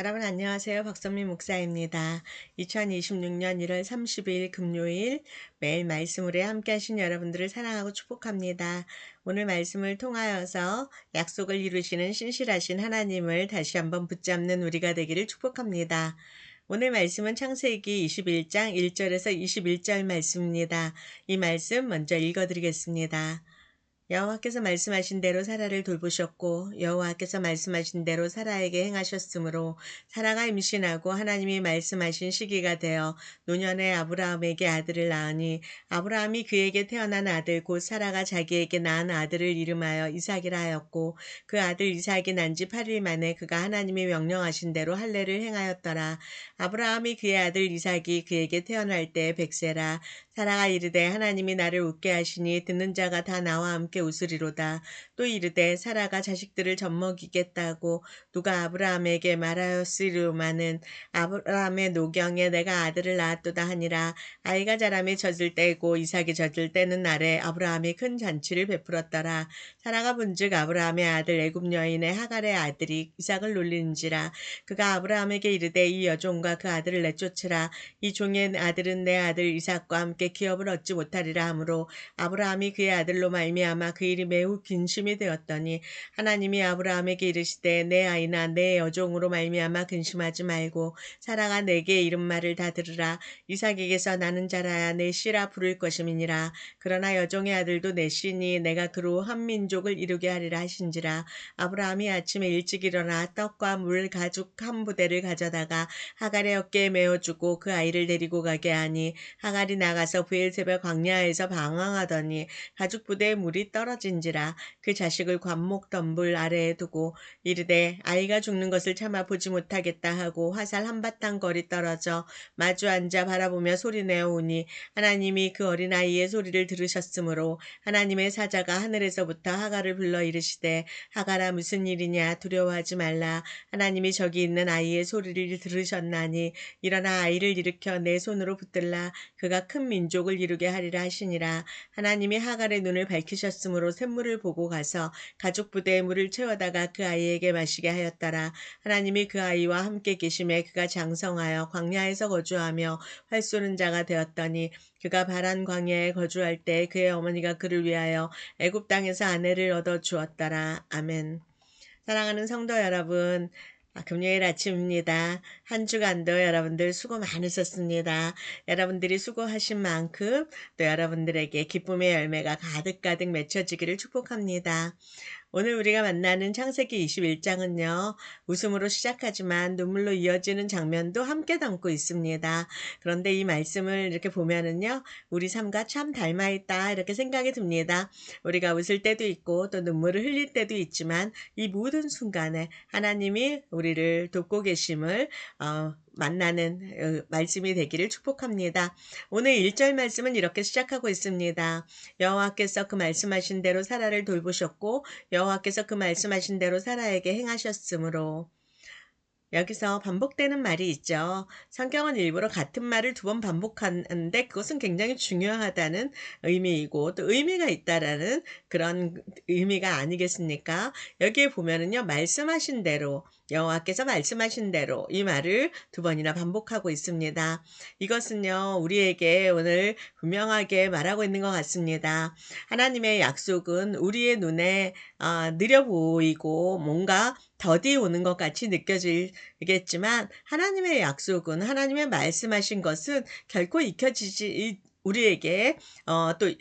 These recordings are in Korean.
여러분 안녕하세요. 박선미 목사입니다. 2026년 1월 30일 금요일 매일 말씀으로 함께 하신 여러분들을 사랑하고 축복합니다. 오늘 말씀을 통하여서 약속을 이루시는 신실하신 하나님을 다시 한번 붙잡는 우리가 되기를 축복합니다. 오늘 말씀은 창세기 21장 1절에서 21절 말씀입니다. 이 말씀 먼저 읽어드리겠습니다. 여호와께서 말씀하신 대로 사라를 돌보셨고 여호와께서 말씀하신 대로 사라에게 행하셨으므로 사라가 임신하고 하나님이 말씀하신 시기가 되어 노년에 아브라함에게 아들을 낳으니 아브라함이 그에게 태어난 아들 곧 사라가 자기에게 낳은 아들을 이름하여 이삭이라 하였고 그 아들 이삭이 난 지 8일 만에 그가 하나님이 명령하신 대로 할례를 행하였더라. 아브라함이 그의 아들 이삭이 그에게 태어날 때 백세라. 사라가 이르되 하나님이 나를 웃게 하시니 듣는 자가 다 나와 함께 웃으리로다. 또 이르되 사라가 자식들을 젖먹이겠다고 누가 아브라함에게 말하였으리로마는 아브라함의 노경에 내가 아들을 낳았도다 하니라. 아이가 자라매 젖을 때고 이삭이 젖을 때는 날에 아브라함이 큰 잔치를 베풀었더라. 사라가 본즉 아브라함의 아들 애굽 여인의 하갈의 아들이 이삭을 놀리는지라. 그가 아브라함에게 이르되 이 여종과 그 아들을 내쫓으라. 이 종의 아들은 내 아들 이삭과 함께 기업을 얻지 못하리라 하므로 아브라함이 그의 아들로 말미암아 그 일이 매우 근심이 되었더니 하나님이 아브라함에게 이르시되 내 아이나 내 여종으로 말미암아 근심하지 말고 사라가 내게 이른 말을 다 들으라. 이삭에게서 나는 자라야 내 씨라 부를 것임이니라. 그러나 여종의 아들도 내 씨니 내가 그로 한 민족을 이루게 하리라 하신지라. 아브라함이 아침에 일찍 일어나 떡과 물 가죽 한 부대를 가져다가 하갈의 어깨에 메어주고 그 아이를 데리고 가게 하니 하갈이 나가서 부엘세벨 광야에서 방황하더니 가죽 부대에 물이 떨어진지라 그 자식을 관목 덤불 아래에 두고 이르되 아이가 죽는 것을 참아 보지 못하겠다 하고 화살 한바탕 거리 떨어져 마주 앉아 바라보며 소리내어 오니 하나님이 그 어린아이의 소리를 들으셨으므로 하나님의 사자가 하늘에서부터 하갈을 불러 이르시되 하갈아 무슨 일이냐 두려워하지 말라 하나님이 저기 있는 아이의 소리를 들으셨나니 일어나 아이를 일으켜 내 손으로 붙들라 그가 큰 민족을 이루게 하리라 하시니라 하나님이 하갈의 눈을 밝히셨으 므로 샘물을 보고 가서 가족 부대에 물을 채워다가 그 아이에게 마시게 하였더라. 하나님이 그 아이와 함께 계심에 그가 장성하여 광야에서 거주하며 활 쏘는 자가 되었더니 그가 바란 광야에 거주할 때 그의 어머니가 그를 위하여 애굽 땅에서 아내를 얻어 주었더라. 아멘. 사랑하는 성도 여러분 아, 금요일 아침입니다. 한 주간도 여러분들 수고 많으셨습니다. 여러분들이 수고하신 만큼 또 여러분들에게 기쁨의 열매가 가득가득 맺혀지기를 축복합니다. 오늘 우리가 만나는 창세기 21장은요, 웃음으로 시작하지만 눈물로 이어지는 장면도 함께 담고 있습니다. 그런데 이 말씀을 이렇게 보면은요, 우리 삶과 참 닮아있다, 이렇게 생각이 듭니다. 우리가 웃을 때도 있고 또 눈물을 흘릴 때도 있지만 이 모든 순간에 하나님이 우리를 돕고 계심을, 어, 만나는 어, 말씀이 되기를 축복합니다. 오늘 1절 말씀은 이렇게 시작하고 있습니다. 여호와께서 그 말씀하신 대로 사라를 돌보셨고 여호와께서 그 말씀하신 대로 사라에게 행하셨으므로 여기서 반복되는 말이 있죠. 성경은 일부러 같은 말을 두 번 반복하는데 그것은 굉장히 중요하다는 의미이고 또 의미가 있다라는 그런 의미가 아니겠습니까? 여기에 보면은요. 말씀하신 대로 여호와께서 말씀하신 대로 이 말을 두 번이나 반복하고 있습니다. 이것은요. 우리에게 오늘 분명하게 말하고 있는 것 같습니다. 하나님의 약속은 우리의 눈에 어, 느려 보이고 뭔가 더디 오는 것 같이 느껴지겠지만 하나님의 약속은 하나님의 말씀하신 것은 결코 익혀지지 우리에게 어, 또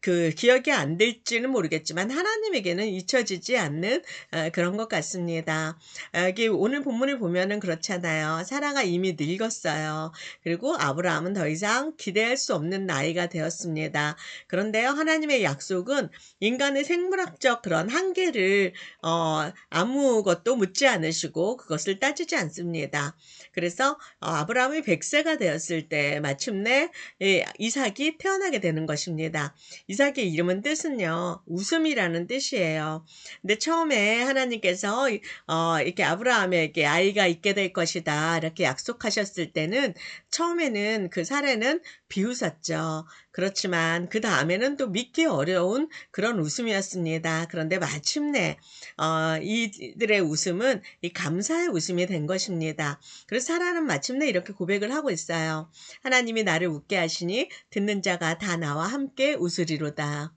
그 기억이 안 될지는 모르겠지만 하나님에게는 잊혀지지 않는 어, 그런 것 같습니다. 여기 오늘 본문을 보면은 그렇잖아요. 사라가 이미 늙었어요. 그리고 아브라함은 더 이상 기대할 수 없는 나이가 되었습니다. 그런데요, 하나님의 약속은 인간의 생물학적 그런 한계를 어, 아무것도 묻지 않으시고 그것을 따지지 않습니다. 그래서 어, 아브라함이 100세가 되었을 때 마침내 예, 이삭이 태어나게 되는 것입니다. 이삭의 이름은 뜻은요, 웃음이라는 뜻이에요. 근데 처음에 하나님께서, 어, 이렇게 아브라함에게 아이가 있게 될 것이다. 이렇게 약속하셨을 때는 처음에는 그 사례는 비웃었죠. 그렇지만 그 다음에는 또 믿기 어려운 그런 웃음이었습니다. 그런데 마침내 어, 이들의 웃음은 이 감사의 웃음이 된 것입니다. 그래서 사라는 마침내 이렇게 고백을 하고 있어요. 하나님이 나를 웃게 하시니 듣는 자가 다 나와 함께 웃으리로다.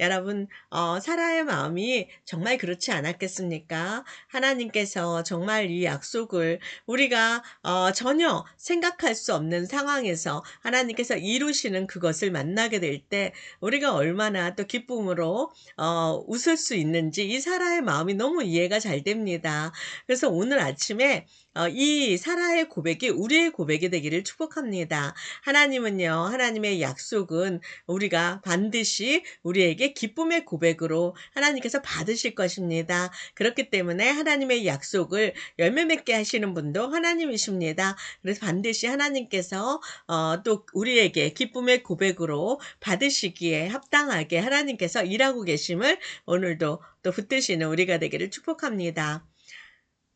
여러분, 어, 사라의 마음이 정말 그렇지 않았겠습니까? 하나님께서 정말 이 약속을 우리가 어, 전혀 생각할 수 없는 상황에서 하나님께서 이루시는 그것을 만나게 될 때 우리가 얼마나 또 기쁨으로 어, 웃을 수 있는지 이 사라의 마음이 너무 이해가 잘 됩니다. 그래서 오늘 아침에 어, 이 사라의 고백이 우리의 고백이 되기를 축복합니다. 하나님은요, 하나님의 약속은 우리가 반드시 우리에게 기쁨의 고백으로 하나님께서 받으실 것입니다. 그렇기 때문에 하나님의 약속을 열매 맺게 하시는 분도 하나님이십니다. 그래서 반드시 하나님께서 어, 또 우리에게 기쁨의 고백으로 받으시기에 합당하게 하나님께서 일하고 계심을 오늘도 또 붙드시는 우리가 되기를 축복합니다.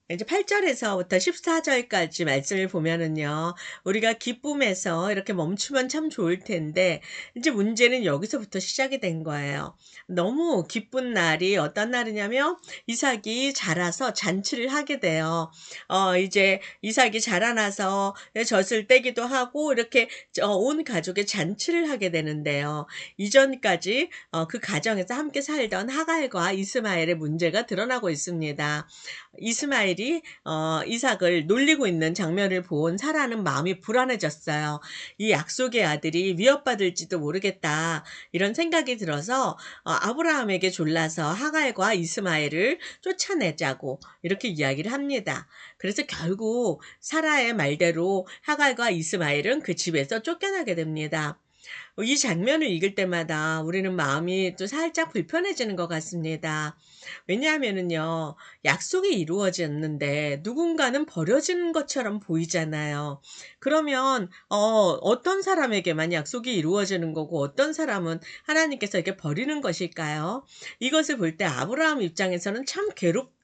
이제 8절에서부터 14절까지 말씀을 보면은요, 우리가 기쁨에서 이렇게 멈추면 참 좋을 텐데, 이제 문제는 여기서부터 시작이 된 거예요. 너무 기쁜 날이 어떤 날이냐면, 이삭이 자라서 잔치를 하게 돼요. 어, 이제 이삭이 자라나서 젖을 떼기도 하고, 이렇게 어, 온 가족의 잔치를 하게 되는데요. 이전까지 어, 그 가정에서 함께 살던 하갈과 이스마엘의 문제가 드러나고 있습니다. 이스마엘 이 어, 이삭을 놀리고 있는 장면을 본 사라는 마음이 불안해졌어요. 이 약속의 아들이 위협받을지도 모르겠다. 이런 생각이 들어서 어, 아브라함에게 졸라서 하갈과 이스마엘을 쫓아내자고 이렇게 이야기를 합니다. 그래서 결국 사라의 말대로 하갈과 이스마엘은 그 집에서 쫓겨나게 됩니다. 이 장면을 읽을 때마다 우리는 마음이 또 살짝 불편해지는 것 같습니다. 왜냐하면은요, 약속이 이루어졌는데 누군가는 버려지는 것처럼 보이잖아요. 그러면, 어, 어떤 사람에게만 약속이 이루어지는 거고 어떤 사람은 하나님께서 이렇게 버리는 것일까요? 이것을 볼 때 아브라함 입장에서는 참 괴롭 일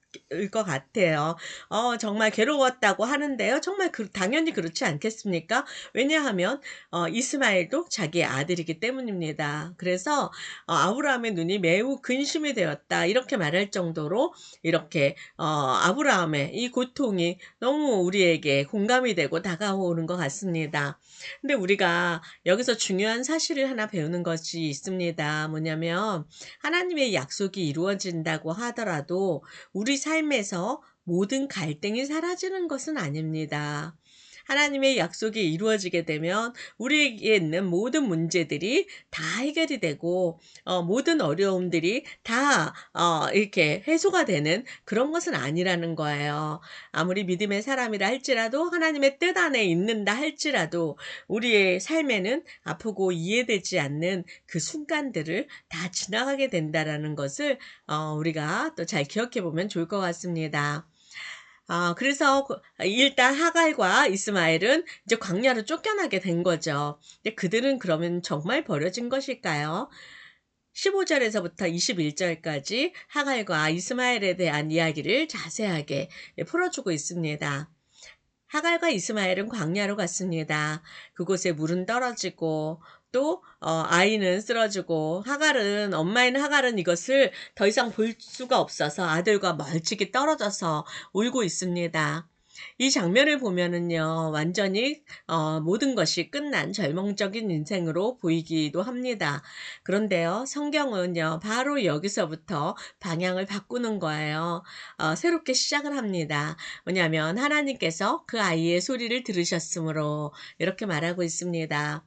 것 같아요. 어, 정말 괴로웠다고 하는데요. 정말 그, 당연히 그렇지 않겠습니까? 왜냐하면 어, 이스마엘도 자기의 아들이기 때문입니다. 그래서 어, 아브라함의 눈이 매우 근심이 되었다. 이렇게 말할 정도로 이렇게 어, 아브라함의 이 고통이 너무 우리에게 공감이 되고 다가오는 것 같습니다. 근데 우리가 여기서 중요한 사실을 하나 배우는 것이 있습니다. 뭐냐면 하나님의 약속이 이루어진다고 하더라도 우리 삶에서 모든 갈등이 사라지는 것은 아닙니다. 하나님의 약속이 이루어지게 되면 우리에게 있는 모든 문제들이 다 해결이 되고 어, 모든 어려움들이 다 어, 이렇게 해소가 되는 그런 것은 아니라는 거예요. 아무리 믿음의 사람이라 할지라도 하나님의 뜻 안에 있는다 할지라도 우리의 삶에는 아프고 이해되지 않는 그 순간들을 다 지나가게 된다라는 것을 어, 우리가 또 잘 기억해 보면 좋을 것 같습니다. 아, 그래서 그 일단 하갈과 이스마엘은 이제 광야로 쫓겨나게 된 거죠. 근데 그들은 그러면 정말 버려진 것일까요? 15절에서부터 21절까지 하갈과 이스마엘에 대한 이야기를 자세하게 풀어주고 있습니다. 하갈과 이스마엘은 광야로 갔습니다. 그곳에 물은 떨어지고 또 어, 아이는 쓰러지고 하갈은 엄마인 하갈은 이것을 더 이상 볼 수가 없어서 아들과 멀찍이 떨어져서 울고 있습니다. 이 장면을 보면은요, 완전히, 어, 모든 것이 끝난 절망적인 인생으로 보이기도 합니다. 그런데요, 성경은요, 바로 여기서부터 방향을 바꾸는 거예요. 어, 새롭게 시작을 합니다. 뭐냐면, 하나님께서 그 아이의 소리를 들으셨으므로, 이렇게 말하고 있습니다.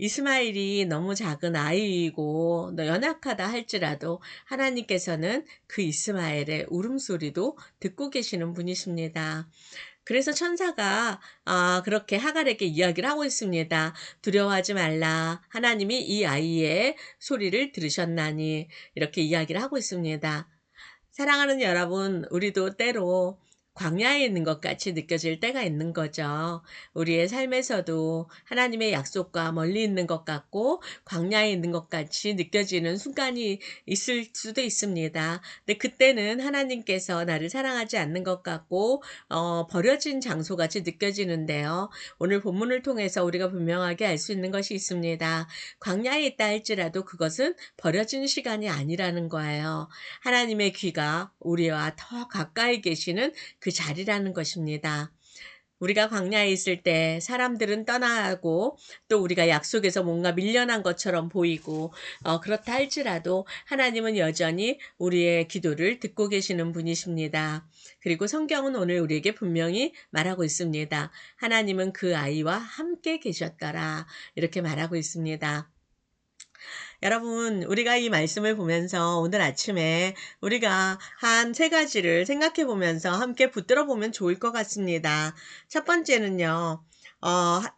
이스마일이 너무 작은 아이이고 연약하다 할지라도 하나님께서는 그 이스마엘의 울음소리도 듣고 계시는 분이십니다. 그래서 천사가 아, 그렇게 하갈에게 이야기를 하고 있습니다. 두려워하지 말라. 하나님이 이 아이의 소리를 들으셨나니 이렇게 이야기를 하고 있습니다. 사랑하는 여러분, 우리도 때로 광야에 있는 것 같이 느껴질 때가 있는 거죠. 우리의 삶에서도 하나님의 약속과 멀리 있는 것 같고 광야에 있는 것 같이 느껴지는 순간이 있을 수도 있습니다. 근데 그때는 하나님께서 나를 사랑하지 않는 것 같고 어, 버려진 장소 같이 느껴지는데요. 오늘 본문을 통해서 우리가 분명하게 알 수 있는 것이 있습니다. 광야에 있다 할지라도 그것은 버려진 시간이 아니라는 거예요. 하나님의 귀가 우리와 더 가까이 계시는 그 자리라는 것입니다. 우리가 광야에 있을 때 사람들은 떠나고 또 우리가 약속에서 뭔가 밀려난 것처럼 보이고 어, 그렇다 할지라도 하나님은 여전히 우리의 기도를 듣고 계시는 분이십니다. 그리고 성경은 오늘 우리에게 분명히 말하고 있습니다. 하나님은 그 아이와 함께 계셨더라. 이렇게 말하고 있습니다. 여러분, 우리가 이 말씀을 보면서 오늘 아침에 우리가 한 세 가지를 생각해 보면서 함께 붙들어 보면 좋을 것 같습니다. 첫 번째는요, 어,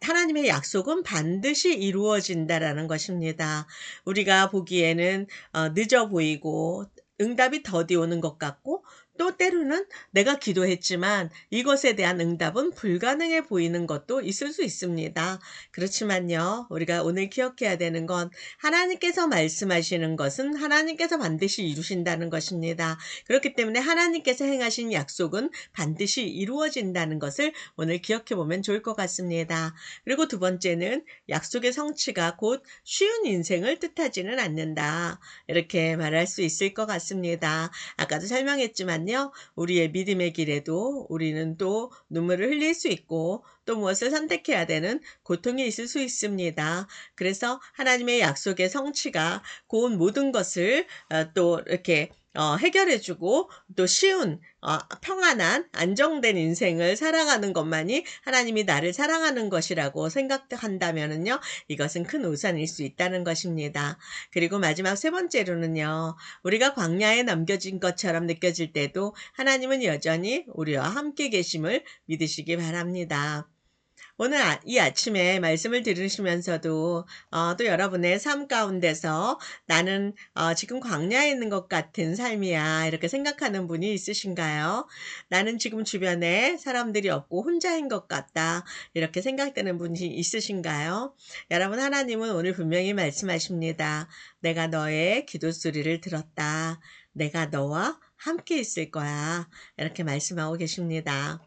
하나님의 약속은 반드시 이루어진다라는 것입니다. 우리가 보기에는 어, 늦어 보이고 응답이 더디 오는 것 같고 또 때로는 내가 기도했지만 이것에 대한 응답은 불가능해 보이는 것도 있을 수 있습니다. 그렇지만요, 우리가 오늘 기억해야 되는 건 하나님께서 말씀하시는 것은 하나님께서 반드시 이루신다는 것입니다. 그렇기 때문에 하나님께서 행하신 약속은 반드시 이루어진다는 것을 오늘 기억해 보면 좋을 것 같습니다. 그리고 두 번째는 약속의 성취가 곧 쉬운 인생을 뜻하지는 않는다. 이렇게 말할 수 있을 것 같습니다. 아까도 설명했지만 있지만요. 우리의 믿음의 길에도 우리는 또 눈물을 흘릴 수 있고 또 무엇을 선택해야 되는 고통이 있을 수 있습니다. 그래서 하나님의 약속의 성취가 고운 모든 것을 어, 또 이렇게 어, 해결해주고 또 쉬운 어, 평안한 안정된 인생을 살아가는 것만이 하나님이 나를 사랑하는 것이라고 생각한다면은요 이것은 큰 우산일 수 있다는 것입니다. 그리고 마지막 세 번째로는요 우리가 광야에 남겨진 것처럼 느껴질 때도 하나님은 여전히 우리와 함께 계심을 믿으시기 바랍니다. 오늘 아, 이 아침에 말씀을 들으시면서도 어, 또 여러분의 삶 가운데서 나는 어, 지금 광야에 있는 것 같은 삶이야 이렇게 생각하는 분이 있으신가요? 나는 지금 주변에 사람들이 없고 혼자인 것 같다 이렇게 생각되는 분이 있으신가요? 여러분 하나님은 오늘 분명히 말씀하십니다. 내가 너의 기도 소리를 들었다. 내가 너와 함께 있을 거야. 이렇게 말씀하고 계십니다.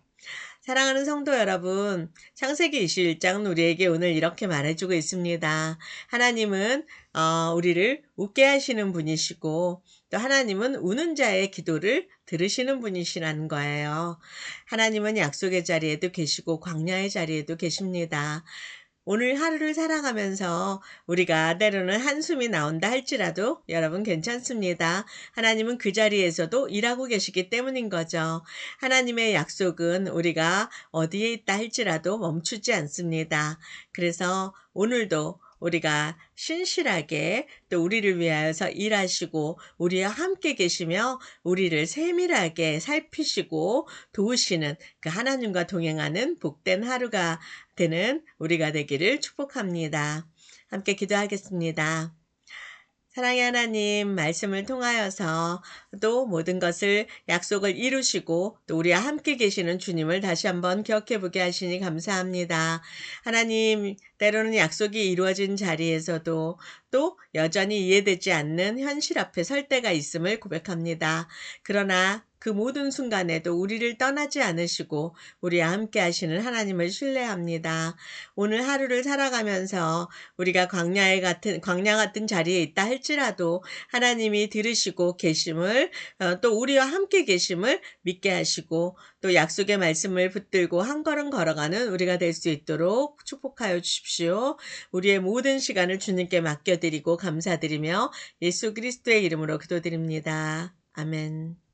사랑하는 성도 여러분, 창세기 21장은 우리에게 오늘 이렇게 말해주고 있습니다. 하나님은 어, 우리를 웃게 하시는 분이시고 또 하나님은 우는 자의 기도를 들으시는 분이시라는 거예요. 하나님은 약속의 자리에도 계시고 광야의 자리에도 계십니다. 오늘 하루를 살아가면서 우리가 때로는 한숨이 나온다 할지라도 여러분 괜찮습니다. 하나님은 그 자리에서도 일하고 계시기 때문인 거죠. 하나님의 약속은 우리가 어디에 있다 할지라도 멈추지 않습니다. 그래서 오늘도 우리가 신실하게 또 우리를 위하여서 일하시고 우리와 함께 계시며 우리를 세밀하게 살피시고 도우시는 그 하나님과 동행하는 복된 하루가 되는 우리가 되기를 축복합니다. 함께 기도하겠습니다. 사랑의 하나님 말씀을 통하여서 또 모든 것을 약속을 이루시고 또 우리와 함께 계시는 주님을 다시 한번 기억해 보게 하시니 감사합니다. 하나님 때로는 약속이 이루어진 자리에서도 또 여전히 이해되지 않는 현실 앞에 설 때가 있음을 고백합니다. 그러나 그 모든 순간에도 우리를 떠나지 않으시고 우리와 함께 하시는 하나님을 신뢰합니다. 오늘 하루를 살아가면서 우리가 광야에 같은 광야 같은 자리에 있다 할지라도 하나님이 들으시고 계심을 어, 또 우리와 함께 계심을 믿게 하시고 또 약속의 말씀을 붙들고 한 걸음 걸어가는 우리가 될 수 있도록 축복하여 주십시오. 우리의 모든 시간을 주님께 맡겨드리고 감사드리며 예수 그리스도의 이름으로 기도드립니다. 아멘.